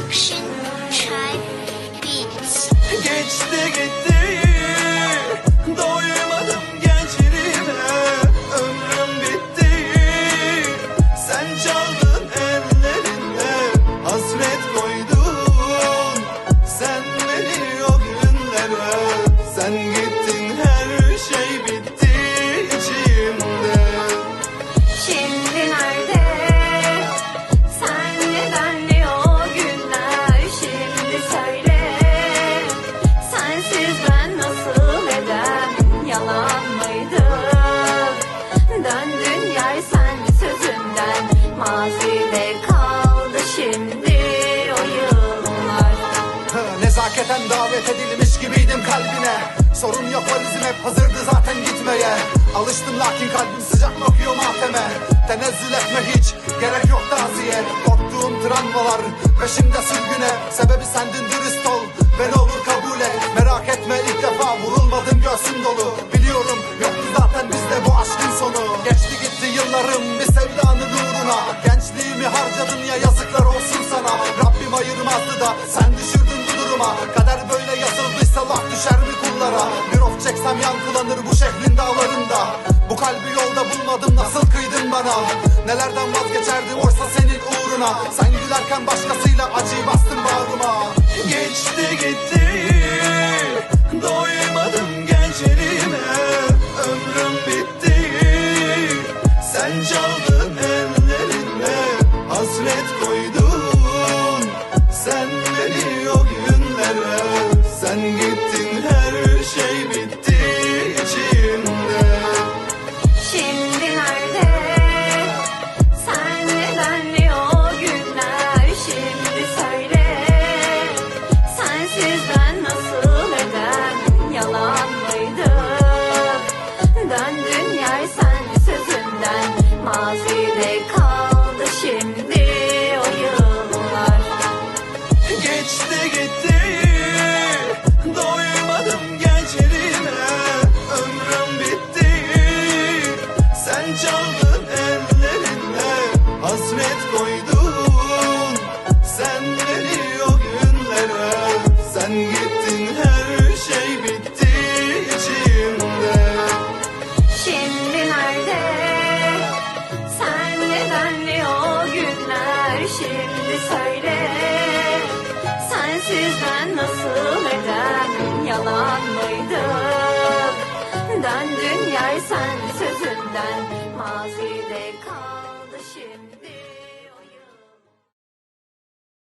Production Tribe Beats. Geçti gitti Doymadım Nezaketen davet edilmiş gibiydim kalbine. Sorun yok valizim hep hazırdı zaten gitmeye. Alıştım lakin kalbim sıcak bakıyor mahteme Tenezzül etme hiç gerek yok taziye Korktuğum travmalar peşimde sürgüne. Sebebi sendin dürüst düşer mi kullara. Bir of çeksem yankılanır bu şehrin dağlarında. Bu kalbi yolda bulmadım nasıl kıydın bana? Nelerden vazgeçerdim oysa senin uğruna? Sen gülerken başkasıyla acıyı bastın bağrıma. Geçti gitti Doymadım gitti Doymadım gençliğime Ömrüm bitti Sen çaldın ellerinde Hasret koydun Sen beni o günlere Sen gittin her şey bitti içimde Şimdi nerede? Sen neden o günler? Şimdi söyle. Sensiz ben nasıl edem? Yalan mıydı? Döndün yer sen sözünden. Mazide kaldı şimdi.